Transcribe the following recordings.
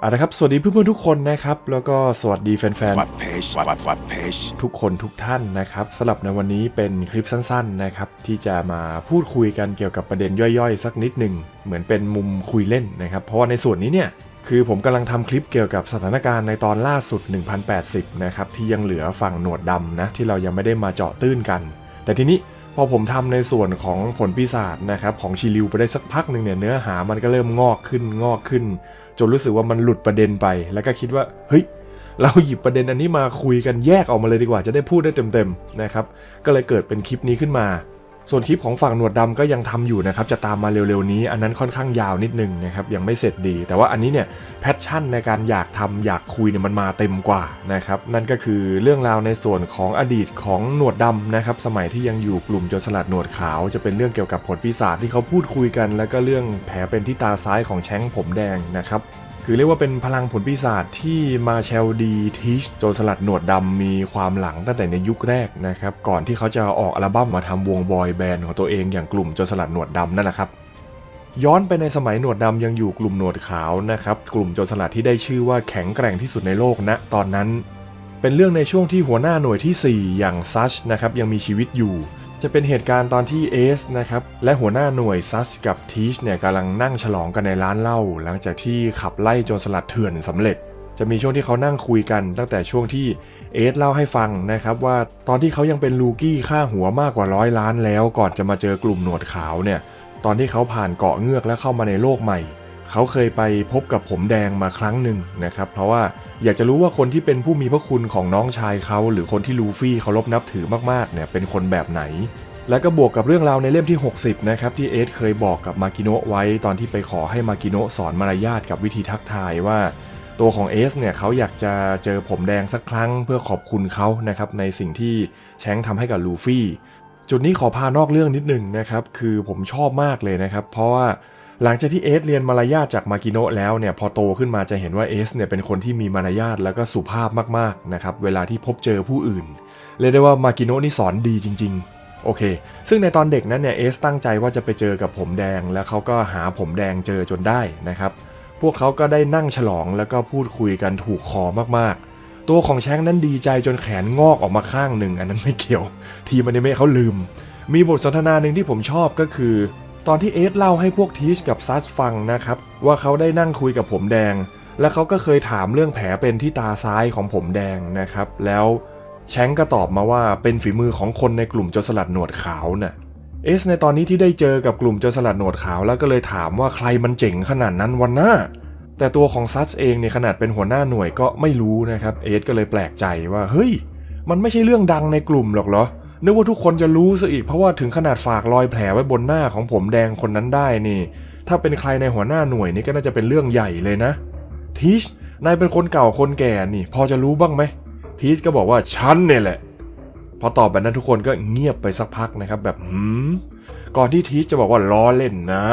เอาละครับสวัสดีเพื่อนๆทุกคนนะครับ แล้วก็สวัสดีแฟนวัดเพจวัดวัดเพจๆทุกคนทุกท่านนะครับสำหรับในวันนี้เป็นคลิปสั้นๆนะครับ ที่จะมาพูดคุยกันเกี่ยวกับประเด็นย่อยๆ สักนิดหนึ่งเหมือนเป็นมุมคุยเล่นนะครับ เพราะว่าในส่วนนี้เนี่ยคือผมกำลังทำคลิปเกี่ยวกับสถานการณ์ในตอนล่าสุด 1080 นะครับที่ยังเหลือฝั่งหนวดดำนะที่เรายังไม่ได้มาเจาะตื้นกัน แต่ทีนี้พ อผมทำในส่วนของผลปีศาจนะครับของชิลิวไปได้สักพักหนึ่งเนี่ยเนื้อหามันก็เริ่มงอกขึ้นงอกขึ้น จนรู้สึกว่ามันหลุดประเด็นไป แล้วก็คิดว่าเฮ้ยเราหยิบประเด็นอันนี้มาคุยกันแยกออกมาเลยดีกว่าจะได้พูดได้เต็มๆนะครับก็เลยเกิดเป็นคลิปนี้ขึ้นมา ส่วนคลิปของฝั่งหนวดดำก็ยังทำอยู่นะครับ จะตามมาเร็วๆนี้ อันนั้นค่อนข้างยาวนิดนึงนะครับ ยังไม่เสร็จดี แต่ว่าอันนี้เนี่ยแพชชั่นในการอยากทำอยากคุยเนี่ยมันมาเต็มกว่านะครับ นั่นก็คือเรื่องราวในส่วนของอดีตของหนวดดำนะครับ สมัยที่ยังอยู่กลุ่มโจรสลัดหนวดขาว จะเป็นเรื่องเกี่ยวกับผลปีศาจที่เขาพูดคุยกัน แล้วก็เรื่องแผลเป็นที่ตาซ้ายของแช้งผมแดงนะครับ คือเรียกว่าเป็นพลังผลปีศาจที่มาเชลดีทีชโจรสลัดหนวดดำมีความหลังตั้งแต่ในยุคแรกนะครับ ก่อนที่เขาจะออกอัลบั้มมาทำวงบอยแบนด์ของตัวเองอย่างกลุ่มโจรสลัดหนวดดำนั่นแหละครับย้อนไปในสมัยหนวดดำยังอยู่กลุ่มหนวดขาวนะครับ กลุ่มโจรสลัดที่ได้ชื่อว่าแข็งแกร่งที่สุดในโลกณตอนนั้น เป็นเรื่องในช่วงที่หัวหน้าหน่วยที่ 4 อย่างซัชนะครับยังมีชีวิตอยู่ จะเป็นเหตุการณ์ตอนที่เอสนะครับและหัวหน้าหน่วยซัชกับทีชเนี่ยกำลังนั่งฉลองกันในร้านเหล้าหลังจากที่ขับไล่โจรสลัดเถื่อนสำเร็จ จะมีช่วงที่เขานั่งคุยกัน ตั้งแต่ช่วงที่เอสเล่าให้ฟังนะครับว่าตอนที่เขายังเป็นลูกี้ค่าหัวมากกว่าร้อยล้านแล้วก่อนจะมาเจอกลุ่มหนวดขาวเนี่ยตอนที่เขาผ่านเกาะเงือกและเข้ามาในโลกใหม่ เขาเคยไปพบกับผมแดงมาครั้งหนึ่งนะครับ เพราะว่าอยากจะรู้ว่าคนที่เป็นผู้มีพระคุณของน้องชายเขา หรือคนที่ลูฟี่เคารพนับถือมากๆเนี่ยเป็นคนแบบไหน แล้วก็บวกกับเรื่องราวในเล่มที่ 60 นะครับ ที่เอสเคยบอกกับมากิโนะไว้ตอนที่ไปขอให้มากิโนะสอนมารยาทกับวิธีทักทายว่า ตัวของเอสเนี่ยเขาอยากจะเจอผมแดงสักครั้ง เพื่อขอบคุณเขานะครับในสิ่งที่แชงค์ทำให้กับลูฟี่จุดนี้ขอพานอกเรื่องนิดหนึ่งนะครับคือผมชอบมากเลยนะครับ เพราะว่า หลังจากที่เอสเรียนมารยาทจากมากิโนะแล้วเนี่ยพอโตขึ้นมาจะเห็นว่าเอสเนี่ยเป็นคนที่มีมารยาทแล้วก็สุภาพมากๆนะครับเวลาที่พบเจอผู้อื่นเรียกได้ว่ามากิโนะนี่สอนดีจริง ๆโอเค ซึ่งในตอนเด็กนั้นเนี่ยเอสตั้งใจว่าจะไปเจอกับผมแดง แล้วเขาก็หาผมแดงเจอจนได้นะครับ พวกเขาก็ได้นั่งฉลองแล้วก็พูดคุยกันถูกคอมากๆ ตัวของแชงนั้นดีใจจนแขนงอกออกมาข้างหนึ่ง อันนั้นไม่เกี่ยว ทีมันไม่เขาลืม มีบทสนทนาหนึ่งที่ผมชอบก็คือ ตอนที่เอสเล่าให้พวกทีชกับซัสฟังนะครับ ว่าเขาได้นั่งคุยกับผมแดง และเขาก็เคยถามเรื่องแผลเป็นที่ตาซ้ายของผมแดงนะครับ แล้วแชงก็ตอบมาว่าเป็นฝีมือของคนในกลุ่มโจรสลัดหนวดขาวน่ะเอสในตอนนี้ที่ได้เจอกับกลุ่มโจรสลัดหนวดขาวแล้วก็เลยถามว่าใครมันเจ๋งขนาดนั้นวันหน้า แต่ตัวของซัสเองเนี่ยขนาดเป็นหัวหน้าหน่วยก็ไม่รู้นะครับ เอสก็เลยแปลกใจว่าเฮ้ย มันไม่ใช่เรื่องดังในกลุ่มหรอกเหรอ นึกว่าทุกคนจะรู้ซะอีกเพราะว่าถึงขนาดฝากรอยแผลไว้บนหน้าของผมแดงคนนั้นได้นี่ ถ้าเป็นใครในหัวหน้าหน่วยนี่ก็น่าจะเป็นเรื่องใหญ่เลยนะ ทีชนายเป็นคนเก่าคนแก่นี่ พอจะรู้บ้างไหมทีชก็บอกว่าฉันเนี่ยแหละ พอตอบแบบนั้นทุกคนก็เงียบไปสักพักนะครับ แบบหืมก่อนที่ทีชจะบอกว่าล้อเล่นนะ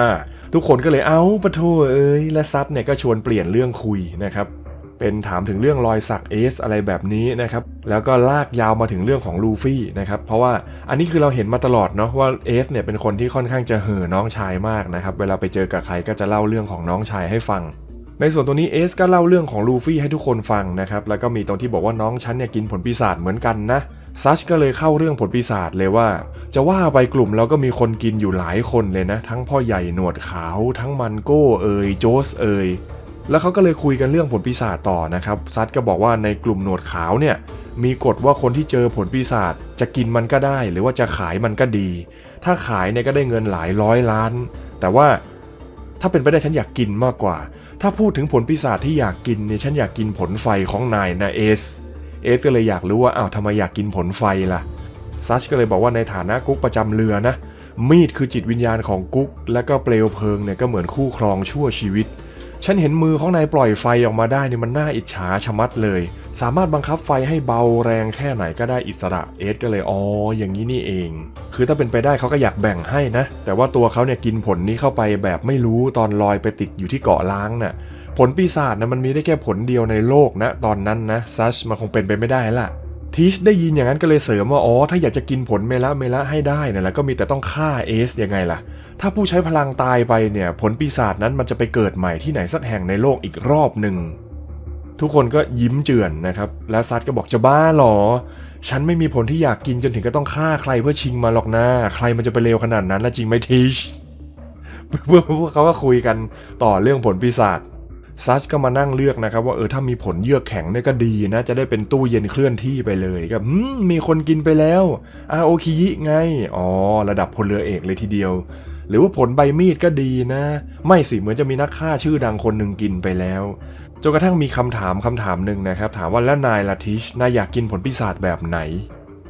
ทุกคนก็เลยเอ้าปะโถเอ้ยและซัดเนี่ยก็ชวนเปลี่ยนเรื่องคุยนะครับ เป็นถามถึงเรื่องรอยสักเอสอะไรแบบนี้นะครับ แล้วก็ลากยาวมาถึงเรื่องของลูฟี่นะครับ เพราะว่าอันนี้คือเราเห็นมาตลอดเนาะว่าเอสเนี่ยเป็นคนที่ค่อนข้างจะเห่อน้องชายมากนะครับ เวลาไปเจอกับใครก็จะเล่าเรื่องของน้องชายให้ฟัง ในส่วนตัวนี้เอสก็เล่าเรื่องของลูฟี่ให้ทุกคนฟังนะครับ แล้วก็มีตรงที่บอกว่าน้องฉันเนี่ยกินผลปีศาจเหมือนกันนะซัชก็เลยเข้าเรื่องผลปีศาจเลยว่า จะว่าไปกลุ่มเราก็มีคนกินอยู่หลายคนเลยนะ ทั้งพ่อใหญ่หนวดขาว ทั้งมันโก้เอ่ยโจสเอ่ย แล้วเขาก็เลยคุยกันเรื่องผลปีศาจต่อนะครับซัดก็บอกว่าในกลุ่มหนวดขาวเนี่ยมีกฎว่าคนที่เจอผลปีศาจจะกินมันก็ได้ หรือว่าจะขายมันก็ดี ถ้าขายเนี่ยก็ได้เงินหลายร้อยล้าน แต่ว่าถ้าเป็นไปได้ฉันอยากกินมากกว่า ถ้าพูดถึงผลปีศาจที่อยากกินเนี่ยฉันอยากกินผลไฟของนายนะเอส เอสก็เลยอยากรู้ว่าอ้าวทำไมอยากกินผลไฟล่ะซัชก็เลยบอกว่าในฐานะกุ๊กประจำเรือนะ มีดคือจิตวิญญาณของกุ๊ก และก็เปลวเพลิงเนี่ยก็เหมือนคู่ครองชั่วชีวิต ฉันเห็นมือของนายปล่อยไฟออกมาได้เนี่ยมันน่าอิจฉาชะมัดเลย สามารถบังคับไฟให้เบาแรงแค่ไหนก็ได้อิสระเอสก็เลยอ๋ออย่างนี้นี่เอง คือถ้าเป็นไปได้เขาก็อยากแบ่งให้นะ แต่ว่าตัวเขาเนี่ยกินผลนี้เข้าไปแบบไม่รู้ตอนลอยไปติดอยู่ที่เกาะล้างน่ะผลปีศาจนะมันมีได้แค่ผลเดียวในโลกนะตอนนั้นนะซัชมันคงเป็นไปไม่ได้ละ ทีชได้ยินอย่างนั้นก็เลยเสริมว่า อ๋อ ถ้าอยากจะกินผลเมละเมละให้ได้เนี่ยแหละก็มีแต่ต้องฆ่าเอสยังไงล่ะ ถ้าผู้ใช้พลังตายไปเนี่ย ผลปีศาจนั้นมันจะไปเกิดใหม่ที่ไหนสักแห่งในโลกอีกรอบหนึ่ง ทุกคนก็ยิ้มเจือนนะครับ และซัดก็บอกจะบ้าหรอ ฉันไม่มีผลที่อยากกินจนถึงก็ต้องฆ่าใครเพื่อชิงมาหรอกนะใครมันจะไปเลวขนาดนั้นละจริงไหมทีชเพวกพวกเขาก็คุยกันต่อเรื่องผลปีศาจ ซัชก็มานั่งเลือกนะครับว่าเออถ้ามีผลเยือกแข็งเนี่ยก็ดีนะจะได้เป็นตู้เย็นเคลื่อนที่ไปเลยก็มมีคนกินไปแล้วอาโอคิยิไงอ๋อระดับพลเรือเอกเลยทีเดียว หรือว่าผลใบมีดก็ดีนะ ไม่สิเหมือนจะมีนักฆ่าชื่อดังคนหนึ่งกินไปแล้วจนกระทั่งมีคำถามคำถามหนึ่งนะครับ ถามว่าแล้วนายลาทิชนายอยากกินผลปีศาจแบบไหน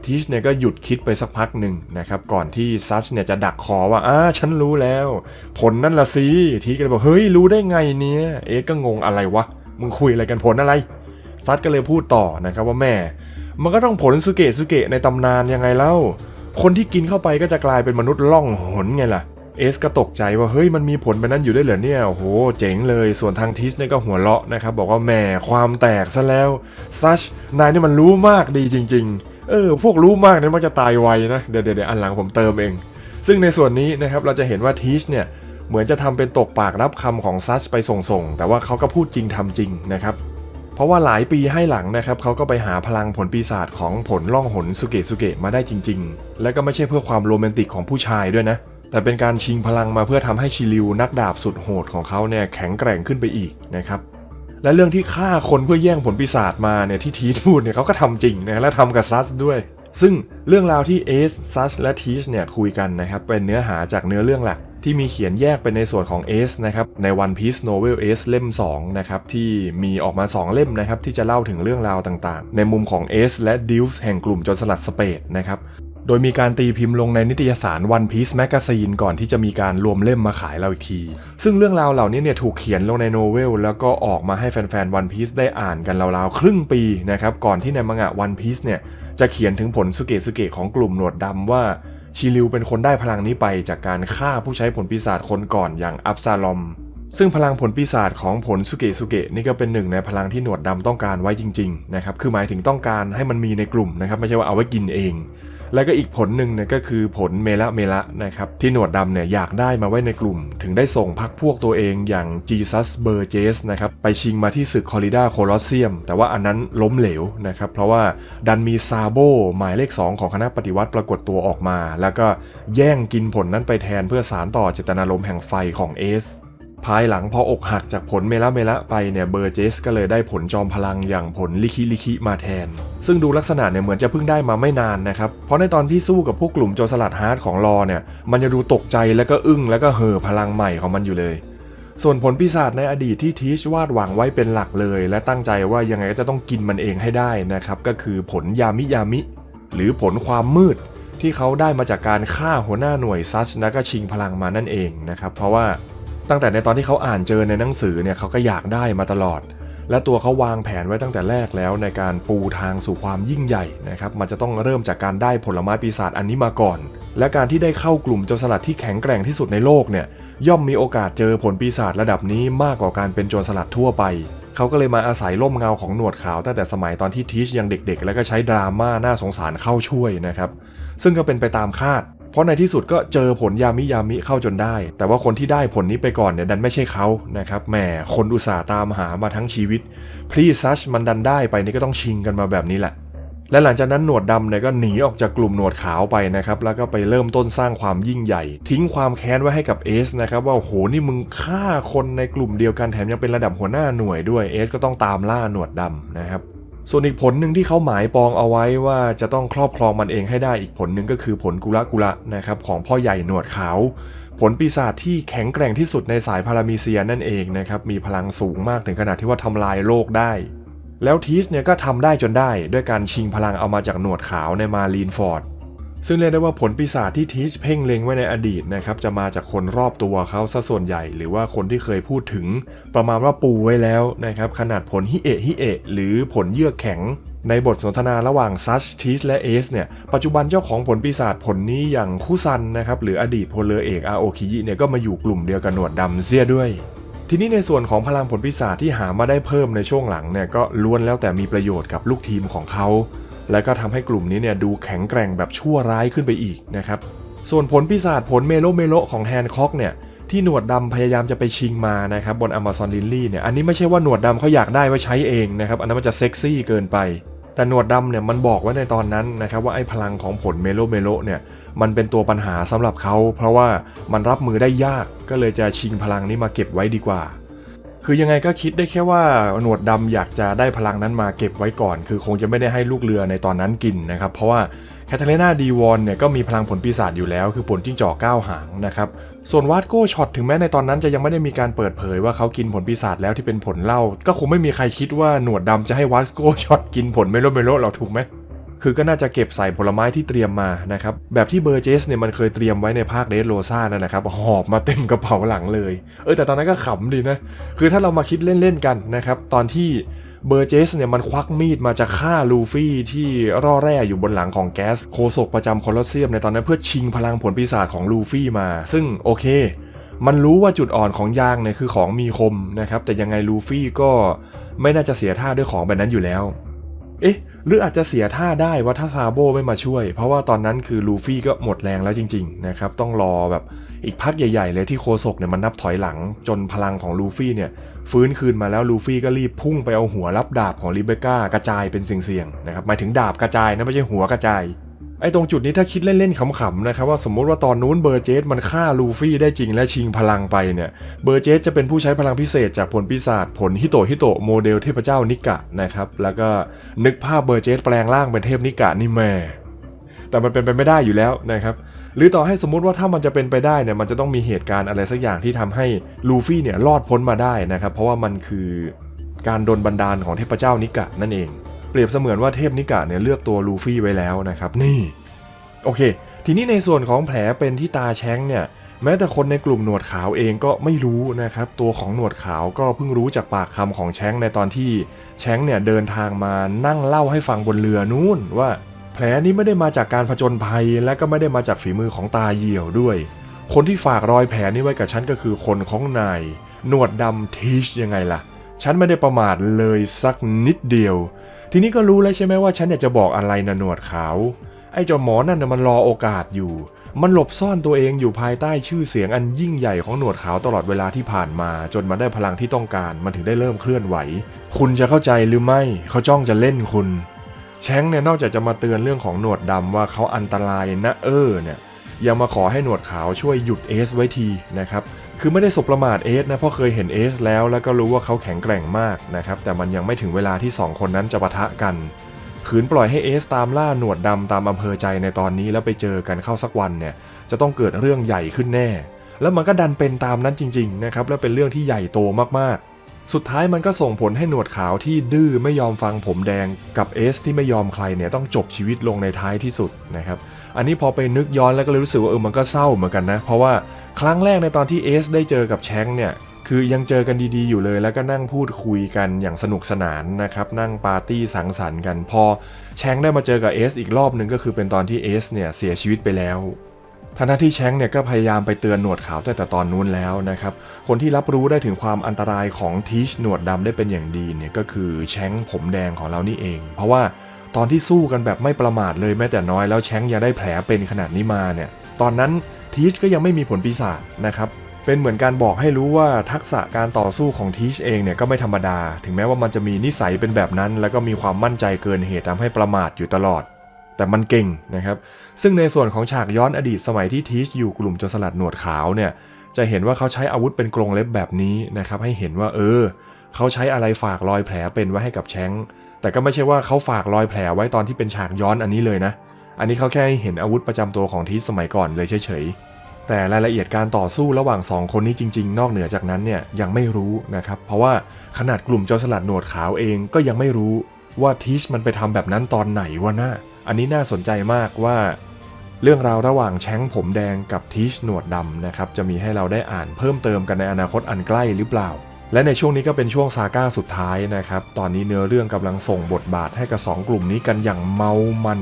ทิชเนี่ยก็หยุดคิดไปสักพักหนึ่งนะครับก่อนที่ซัชเนี่ยจะดักคอว่าอ้าฉันรู้แล้ว ผลนั่นละสิทีก็เลยบอกเฮ้ยรู้ได้ไงเนี่ยเอ๊ะก็งงอะไรวะมึงคุยอะไรกันผลอะไรซัดก็เลยพูดต่อนะครับว่าแม่มันก็ต้องผลสุเกะสุเกะในตำนานยังไงเล่า คนที่กินเข้าไปก็จะกลายเป็นมนุษย์ล่องหนไงล่ะเอสก็ตกใจว่าเฮ้ยมันมีผลแบบนั้นอยู่ได้เหรอเนี่ยโอ้โหเจ๋งเลยส่วนทางทิสเนี่ยก็หัวเราะนะครับบอกว่าแหมความแตกซะแล้วซัชนายนี่มันรู้มากดีจริง ๆ เออพวกรู้มากเนี่ยมักจะตายไวนะเดี๋ยวเดี๋ยวอันหลังผมเติมเอง ซึ่งในส่วนนี้นะครับเราจะเห็นว่าทิชเนี่ยเหมือนจะทำเป็นตกปากรับคำของซัชไปส่งๆ แต่ว่าเขาก็พูดจริงทำจริงนะครับ เพราะว่าหลายปีให้หลังนะครับเขาก็ไปหาพลังผลปีศาจของผลล่องหนสุเกะสุเกะมาได้จริง ๆ และก็ไม่ใช่เพื่อความโรแมนติกของผู้ชายด้วยนะ แต่เป็นการชิงพลังมาเพื่อทำให้ชิริวนักดาบสุดโหดของเขาเนี่ยแข็งแกร่งขึ้นไปอีกนะครับ และเรื่องที่ฆ่าคนเพื่อแย่งผลปีศาจมาเนี่ยที่ทีทพูดเนี่ยเขาก็ทำจริงนะและทำกับซัสด้วย ซึ่งเรื่องราวที่เอสซัสและทีชเนี่ยคุยกันนะครับเป็นเนื้อหาจากเนื้อเรื่องหลักที่มีเขียนแยกเป็นในส่วนของ Ace นะครับใน One Piece Novel Ace เล่ม2นะครับที่มีออกมา 2 เล่มนะครับที่จะเล่าถึงเรื่องราวต่างๆ ในมุมของ Ace และ d i l f แห่งกลุ่มจรสลัดสเปดนะครับ โดยมีการตีพิมพ์ลงในนิตยสาร One Piece Magazine ก่อนที่จะมีการรวมเล่มมาขายเราอีกที ซึ่งเรื่องราวเหล่านี้เนี่ยถูกเขียนลงในโนเวลแล้วก็ออกมาให้แฟนๆ One Piece ได้อ่านกันราวๆ ครึ่งปีนะครับ ก่อนที่ในมังงะ One Piece เนี่ยจะเขียนถึงผลสุเกะสุเกะของกลุ่มหนวดดำว่าชิริวเป็นคนได้พลังนี้ไปจากการฆ่าผู้ใช้ผลปีศาจคนก่อนอย่างอับซาลอม ซึ่งพลังผลปีศาจของผลสุเกะสุเกะนี่ก็เป็นหนึ่งในพลังที่หนวดดำต้องการไว้จริงๆนะครับ คือหมายถึงต้องการให้มันมีในกลุ่มนะครับ ไม่ใช่ว่าเอาไว้กินเอง แล้วก็อีกผลหนึ่งเนี่ยก็คือผลเมละเมละนะครับที่หนวดดำเนี่ยอยากได้มาไว้ในกลุ่ม ถึงได้ส่งพักพวกตัวเองอย่างจีซัสเบอร์เจสนะครับไปชิงมาที่ศึกคอริดาโคลอสเซียม แต่ว่าอันนั้นล้มเหลวนะครับเพราะว่าดันมีซาโบหมายเลข 2 ของคณะปฏิวัติปรากฏตัวออกมา แล้วก็แย่งกินผลนั้นไปแทนเพื่อสารต่อเจตนารมณ์แห่งไฟของเอส ภายหลังพออกหักจากผลเมละเมละไปเนี่ยเบอร์เจสก็เลยได้ผลจอมพลังอย่างผลลิคิลิคิมาแทน ซึ่งดูลักษณะเนี่ยเหมือนจะเพิ่งได้มาไม่นานนะครับ เพราะในตอนที่สู้กับพวกกลุ่มโจรสลัดฮาร์ดของรอเนี่ยมันจะดูตกใจแล้วก็อึ้งแล้วก็เห่อพลังใหม่ของมันอยู่เลยส่วนผลปีศาจในอดีตที่ทีชวาดหวังไว้เป็นหลักเลย และตั้งใจว่ายังไงก็จะต้องกินมันเองให้ได้นะครับก็คือผลยามิยามิ หรือผลความมืดที่เขาได้มาจากการฆ่าหัวหน้าหน่วยซัชแล้วก็ชิงพลังมานั่นเองนะครับเพราะว่า ตั้งแต่ในตอนที่เขาอ่านเจอในหนังสือเนี่ยเขาก็อยากได้มาตลอด และตัวเขาวางแผนไว้ตั้งแต่แรกแล้วในการปูทางสู่ความยิ่งใหญ่นะครับ มันจะต้องเริ่มจากการได้ผลไม้ปีศาจอันนี้มาก่อน และการที่ได้เข้ากลุ่มโจรสลัดที่แข็งแกร่งที่สุดในโลกเนี่ย ย่อมมีโอกาสเจอผลปีศาจระดับนี้มากกว่าการเป็นโจรสลัดทั่วไปเขาก็เลยมาอาศัยร่มเงาของหนวดขาวตั้งแต่สมัยตอนที่ทีชยังเด็กๆ แล้วก็ใช้ดราม่าน่าสงสารเข้าช่วยนะครับ ซึ่งก็เป็นไปตามคาด เพราะในที่สุดก็เจอผลยามิยามิเข้าจนได้ แต่ว่าคนที่ได้ผลนี้ไปก่อนเนี่ยดันไม่ใช่เขานะครับแหมคนอุตส่าห์ตามหามาทั้งชีวิตพรีซัชมันดันได้ไปนี่ก็ต้องชิงกันมาแบบนี้แหละและหลังจากนั้นหนวดดำเนี่ยก็หนีออกจากกลุ่มหนวดขาวไปนะครับ แล้วก็ไปเริ่มต้นสร้างความยิ่งใหญ่ ทิ้งความแค้นไว้ให้กับเอสนะครับ ว่าโอ้โหนี่มึงฆ่าคนในกลุ่มเดียวกันแถมยังเป็นระดับหัวหน้าหน่วยด้วยเอสก็ต้องตามล่าหนวดดำนะครับ ส่วนอีกผลหนึ่งที่เขาหมายปองเอาไว้ว่าจะต้องครอบครองมันเองให้ได้อีกผลหนึ่งก็คือผลกุละกุละนะครับของพ่อใหญ่หนวดขาว ผลปีศาจที่แข็งแกร่งที่สุดในสายพารามีเซียนั่นเองนะครับมีพลังสูงมากถึงขนาดที่ว่าทำลายโลกได้ แล้วทีสเนี่ยก็ทำได้จนได้ด้วยการชิงพลังเอามาจากหนวดขาวในมารีนฟอร์ด ซึ่งเรียกได้ว่าผลปีศาจที่ทีชเพ่งเล็งไว้ในอดีตนะครับจะมาจากคนรอบตัวเขาซะส่วนใหญ่ หรือว่าคนที่เคยพูดถึง ประมาณว่าปูไว้แล้วนะครับขนาดผลฮิเอะฮิเอะหรือผลเยือกแข็ง ในบทสนทนาระหว่างซัชทีชและเอสเนี่ยปัจจุบันเจ้าของผลปีศาจผลนี้อย่างคุซันนะครับหรืออดีตพลเรือเอกอาโอคิยิเนี่ยก็มาอยู่กลุ่มเดียวกับหนวดดำเสียด้วยทีนี้ในส่วนของพลังผลปีศาจที่หามาได้เพิ่มในช่วงหลังเนี่ยก็ล้วนแล้วแต่มีประโยชน์กับลูกทีมของเขา และก็ทำให้กลุ่มนี้เนี่ยดูแข็งแกร่งแบบชั่วร้ายขึ้นไปอีกนะครับส่วนผลปีศาจผลเมโลเมโลของแฮนค็อกเนี่ยที่หนวดดำพยายามจะไปชิงมานะครับบน Amazon Lily เนี่ยอันนี้ไม่ใช่ว่าหนวดดำเขาอยากได้ไว้ใช้เองนะครับอันนั้นมันจะเซ็กซี่เกินไป แต่หนวดดำเนี่ยมันบอกไว้ในตอนนั้นนะครับว่าไอ้พลังของผลเมโลเมโลเนี่ยมันเป็นตัวปัญหาสำหรับเขา เพราะว่ามันรับมือได้ยากก็เลยจะชิงพลังนี้มาเก็บไว้ดีกว่า คือยังไงก็คิดได้แค่ว่าหนวดดำอยากจะได้พลังนั้นมาเก็บไว้ก่อน คือคงจะไม่ได้ให้ลูกเรือในตอนนั้นกินนะครับ เพราะว่าแคทเธอรีนาดีวอนเนี่ยก็มีพลังผลปีศาจอยู่แล้ว คือผลจิ้งจอกเก้าหางนะครับส่วนวาดโก้ช็อตถึงแม้ในตอนนั้นจะยังไม่ได้มีการเปิดเผยว่าเขากินผลปีศาจแล้วที่เป็นผลเหล้าก็คงไม่มีใครคิดว่าหนวดดำจะให้วาดโก้ช็อตกินผลเมโลเมโลเราถูกไหม คือก็น่าจะเก็บใส่ผลไม้ที่เตรียมมานะครับ แบบที่เบอร์เจสเนี่ยมันเคยเตรียมไว้ในภาคเดสโรซ่านั่นนะครับ หอบมาเต็มกระเป๋าหลังเลย เออแต่ตอนนั้นก็ขำดีนะ คือถ้าเรามาคิดเล่นๆกันนะครับ ตอนที่เบอร์เจสเนี่ยมันควักมีดมาจะฆ่าลูฟี่ที่ร่อแร่อยู่บนหลังของแก๊สโคศกประจำคอลอสเซียมในตอนนั้นเพื่อชิงพลังผลปีศาจของลูฟี่มา ซึ่งโอเค มันรู้ว่าจุดอ่อนของยางเนี่ยคือของมีคมนะครับแต่ยังไงลูฟี่ก็ไม่น่าจะเสียท่าด้วยของแบบนั้นอยู่แล้ว เอ๊ะ หรืออาจจะเสียท่าได้ว่าถ้าซาโบไม่มาช่วย เพราะว่าตอนนั้นคือลูฟี่ก็หมดแรงแล้วจริงๆนะครับต้องรอแบบอีกพักใหญ่ ๆ เลยที่โคศกเนี่ยมันนับถอยหลัง จนพลังของลูฟี่เนี่ยฟื้นคืนมาแล้วลูฟี่ก็รีบพุ่งไปเอาหัวรับดาบของริเบก้ากระจายเป็นเสียงๆนะครับหมายถึงดาบกระจายนะไม่ใช่หัวกระจาย ไอ้ตรงจุดนี้ถ้าคิดเล่นๆขำๆนะครับว่าสมมติว่าตอนนู้นเบอร์เจสมันฆ่าลูฟี่ได้จริงและชิงพลังไปเนี่ยเบอร์เจสจะเป็นผู้ใช้พลังพิเศษจากผลปีศาจผลฮิโตะฮิโตะโมเดลเทพเจ้านิกะนะครับแล้วก็นึกภาพเบอร์เจสแปลงร่างเป็นเทพนิกะนี่แม่แต่มันเป็นไปไม่ได้อยู่แล้วนะครับ หรือต่อให้สมมุติว่าถ้ามันจะเป็นไปได้เนี่ยมันจะต้องมีเหตุการณ์อะไรสักอย่างที่ทำให้ลูฟี่เนี่ยรอดพ้นมาได้นะครับ เพราะว่ามันคือการโดลบันดาลของเทพเจ้านิกะนั่นเอง เปรียบเสมือนว่าเทพนิกะเนี่ยเลือกตัวลูฟี่ไว้แล้วนะครับ นี่โอเค ทีนี้ในส่วนของแผลเป็นที่ตาแช้งเนี่ยแม้แต่คนในกลุ่มหนวดขาวเองก็ไม่รู้นะครับ ตัวของหนวดขาวก็เพิ่งรู้จากปากคำของแช้งในตอนที่แช้งเนี่ยเดินทางมานั่งเล่าให้ฟังบนเรือนู้นว่า แผลนี้ไม่ได้มาจากการผจญภัย และก็ไม่ได้มาจากฝีมือของตาเหี่ยวด้วย คนที่ฝากรอยแผลนี้ไว้กับฉันก็คือคนของนายหนวดดำทีชยังไงล่ะ ฉันไม่ได้ประมาทเลยสักนิดเดียว ทีนี้ก็รู้แล้วใช่ไหมว่าฉันอยากจะบอกอะไรนะหนวดขาว ไอ้เจ้าหมอนั่นนะมันรอโอกาสอยู่ มันหลบซ่อนตัวเองอยู่ภายใต้ชื่อเสียงอันยิ่งใหญ่ของหนวดขาวตลอดเวลาที่ผ่านมา จนมันได้พลังที่ต้องการ มันถึงได้เริ่มเคลื่อนไหว คุณจะเข้าใจหรือไม่เขาจ้องจะเล่นคุณแช้งเนี่ยนอกจากจะมาเตือนเรื่องของหนวดดำว่าเขาอันตรายนะเออเนี่ยยังมาขอให้หนวดขาวช่วยหยุดเอสไว้ทีนะครับ คือไม่ได้สบประมาทเอสนะเพราะเคยเห็นเอสแล้วแล้วก็รู้ว่าเขาแข็งแกร่งมากนะครับแต่มันยังไม่ถึงเวลาที่สองคนนั้นจะปะทะกันขืนปล่อยให้เอสตามล่าหนวดดำตามอำเภอใจในตอนนี้แล้วไปเจอกันเข้าสักวันเนี่ยจะต้องเกิดเรื่องใหญ่ขึ้นแน่ แล้วมันก็ดันเป็นตามนั้นจริงๆนะครับและเป็นเรื่องที่ใหญ่โตมากๆ สุดท้ายมันก็ส่งผลให้หนวดขาวที่ดื้อไม่ยอมฟังผมแดงกับเอสที่ไม่ยอมใครเนี่ยต้องจบชีวิตลงในท้ายที่สุดนะครับ อันนี้พอไปนึกย้อนแล้วก็เลยรู้สึกว่าเออมันก็เศร้าเหมือนกันนะ เพราะว่าครั้งแรกในตอนที่เอสได้เจอกับแชงเนี่ยคือยังเจอกันดีๆอยู่เลย แล้วก็นั่งพูดคุยกันอย่างสนุกสนานนะครับนั่งปาร์ตี้สังสรรค์กันพอแชงได้มาเจอกับเอสอีกรอบหนึ่งก็คือเป็นตอนที่เอสเนี่ยเสียชีวิตไปแล้วทันทีที่แชงเนี่ยก็พยายามไปเตือนหนวดขาวแตั้งแต่ตอนนู้นแล้วนะครับ คนที่รับรู้ได้ถึงความอันตรายของทีชหนวดดำได้เป็นอย่างดีเนี่ยก็คือแชงผมแดงของเรานี่เอง เพราะว่า ตอนที่สู้กันแบบไม่ประมาทเลยแม้แต่น้อยแล้วแชงยังได้แผลเป็นขนาดนี้มาเนี่ยตอนนั้นทีชก็ยังไม่มีผลปีศาจนะครับเป็นเหมือนการบอกให้รู้ว่าทักษะการต่อสู้ของทีชเองเนี่ยก็ไม่ธรรมดา ถึงแม้ว่ามันจะมีนิสัยเป็นแบบนั้น แล้วก็มีความมั่นใจเกินเหตุทำให้ประมาทอยู่ตลอด แต่มันเก่งนะครับ ซึ่งในส่วนของฉากย้อนอดีตสมัยที่ทีชอยู่กลุ่มโจรสลัดหนวดขาวเนี่ยจะเห็นว่าเขาใช้อาวุธเป็นกรงเล็บแบบนี้นะครับให้เห็นว่าเออ เขาใช้อะไรฝากรอยแผลเป็นไว้ให้กับแชง แต่ก็ไม่ใช่ว่าเขาฝากรอยแผลไว้ตอนที่เป็นฉากย้อนอันนี้เลยนะ อันนี้เขาแค่ให้เห็นอาวุธประจำตัวของทีชสมัยก่อนเลยเฉยๆ แต่รายละเอียดการต่อสู้ระหว่าง 2 คนนี้จริง ๆ นอกเหนือจากนั้นเนี่ยยังไม่รู้นะครับ เพราะว่าขนาดกลุ่มจรสลัดหนวดขาวเองก็ยังไม่รู้ว่าทีชมันไปทำแบบนั้นตอนไหนวะนะอันนี้น่าสนใจมากว่าเรื่องราวระหว่างแช้งผมแดงกับทีชหนวดดำนะครับจะมีให้เราได้อ่านเพิ่มเติมกันในอนาคตอันใกล้หรือเปล่า และในช่วงนี้ก็เป็นช่วงซาก้าสุดท้ายนะครับ ตอนนี้เนื้อเรื่องกำลังส่งบทบาทให้กับสองกลุ่มนี้กันอย่างเมามัน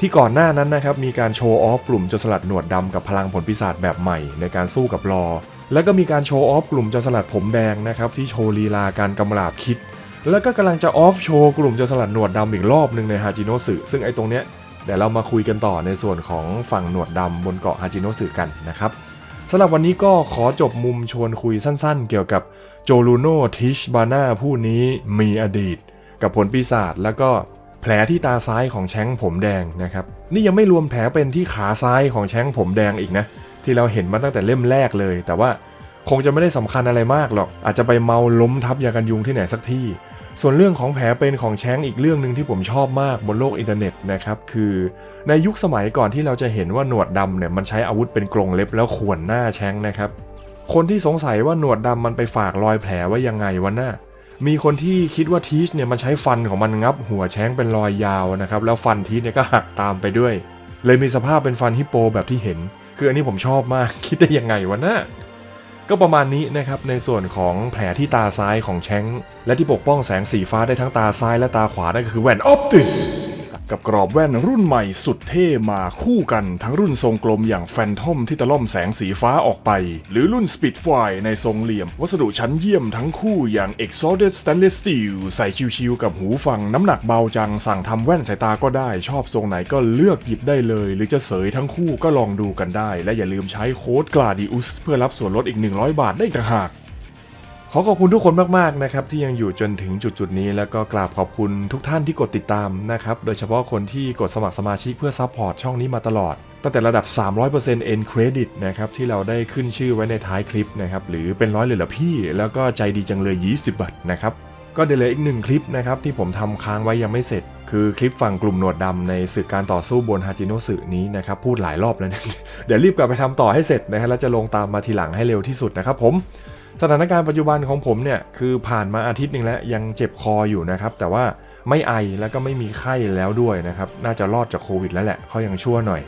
ที่ก่อนหน้านั้นนะครับมีการโชว์ออฟกลุ่มจรสลัดหนวดดำกับพลังผลปีศาจแบบใหม่ ในการสู้กับรอ แล้วก็มีการโชว์ออฟกลุ่มจรสลัดผมแดงนะครับที่โชว์ลีลาการกำราบคิด แล้วก็กำลังจะออฟโชว์กลุ่มจรสลัดหนวดดำอีกรอบหนึ่งในฮาจิโนสึซึ่งไอ้ตรงเนี้ยเดี๋ยวเรามาคุยกันต่อในส่วนของฝั่งหนวดดำบนเกาะฮาจิโนสึกันนะครับสำหรับวันนี้ก็ขอจบมุมชวนคุยสั้น ๆ เกี่ยวกับ โจลูโนทิชบาน่าผู้นี้มีอดีต กับผลปีศาจแล้วก็แผลที่ตาซ้ายของแช้งผมแดงนะครับ นี่ยังไม่รวมแผลเป็นที่ขาซ้ายของแช้งผมแดงอีกนะ ที่เราเห็นมาตั้งแต่เล่มแรกเลย แต่ว่าคงจะไม่ได้สำคัญอะไรมากหรอก อาจจะไปเมาล้มทับยากันยุงที่ไหนสักที่ ส่วนเรื่องของแผลเป็นของแช้งอีกเรื่องหนึ่งที่ผมชอบมากบนโลกอินเทอร์เน็ตนะครับคือในยุคสมัยก่อนที่เราจะเห็นว่าหนวดดำเนี่ยมันใช้อาวุธเป็นกรงเล็บแล้วข่วนหน้าแช้งนะครับ คนที่สงสัยว่าหนวดดำมันไปฝากรอยแผลไว้ยังไงวะน่ามีคนที่คิดว่าทีชเนี่ยมันใช้ฟันของมันงับหัวแช้งเป็นรอยยาวนะครับ แล้วฟันทีชเนี่ยก็หักตามไปด้วย เลยมีสภาพเป็นฟันฮิปโปแบบที่เห็น คืออันนี้ผมชอบมากคิดได้ยังไงวะน่าก็ประมาณนี้นะครับในส่วนของแผลที่ตาซ้ายของแช้งและที่ปกป้องแสงสีฟ้าได้ทั้งตาซ้ายและตาขวานั่นก็คือแว่นออปติส กับกรอบแว่นรุ่นใหม่สุดเท่มาคู่กันทั้งรุ่นทรงกลมอย่างแฟนทอมที่ตะล่อมแสงสีฟ้าออกไป หรือรุ่น Spitfire ในทรงเหลี่ยม วัสดุชั้นเยี่ยมทั้งคู่อย่าง Exodus Stainless Steel ใส่ชิวๆกับหูฟังน้ำหนักเบาจังสั่งทำแว่นสายตาก็ได้ชอบทรงไหนก็เลือกหยิบได้เลย หรือจะเสยทั้งคู่ก็ลองดูกันได้ และอย่าลืมใช้โค้ด Gladius เพื่อรับส่วนลดอีก 100 บาทได้ต่างหาก ขอขอบคุณทุกคนมากๆนะครับที่ยังอยู่จนถึงจุดๆนี้แล้วก็กราบขอบคุณทุกท่านที่กดติดตามนะครับโดยเฉพาะคนที่กดสมัครสมาชิกเพื่อซัพพอร์ตช่องนี้มาตลอด ตั้งแต่ระดับ 300% End Credit นะครับที่เราได้ขึ้นชื่อไว้ในท้ายคลิปนะครับหรือเป็นร้อยเลยเหรอพี่ แล้วก็ใจดีจังเลย 20 บาทนะครับก็เดี๋ยวเหลืออีกหนึ่งคลิปนะครับที่ผมทำค้างไว้ยังไม่เสร็จ คือคลิปฝั่งกลุ่มหนวดดำในศึกการต่อสู้บนฮาจิโนสึนี้นะครับพูดหลายรอบแล้วนะเดี๋ยวรีบกลับไปทำต่อให้เสร็จนะฮะแล้วจะลงตามมาทีหลังให้เร็วที่สุดนะครับผม สถานการณ์ปัจจุบันของผมเนี่ยคือผ่านมาอาทิตย์หนึ่งแล้วยังเจ็บคออยู่นะครับ แต่ว่าไม่ไอแล้วก็ไม่มีไข้แล้วด้วยนะครับ น่าจะรอดจากโควิดแล้วแหละเขายังชั่วหน่อย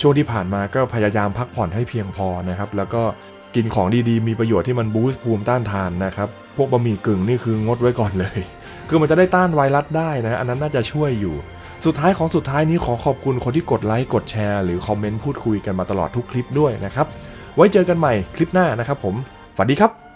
ช่วงที่ผ่านมาก็พยายามพักผ่อนให้เพียงพอนะครับ แล้วก็กินของดีๆ มีประโยชน์ที่มันบูสต์ภูมิต้านทานนะครับ พวกบะหมี่กึ่งนี่คืองดไว้ก่อนเลย คือมันจะได้ต้านไวรัสได้นะ อันนั้นน่าจะช่วยอยู่ สุดท้ายของสุดท้ายนี้ขอขอบคุณคนที่กดไลค์ กดแชร์ หรือคอมเมนต์พูดคุยกันมาตลอดทุกคลิปด้วยนะครับ ไว้เจอกันใหม่คลิปหน้านะครับผม ฝันดีครับ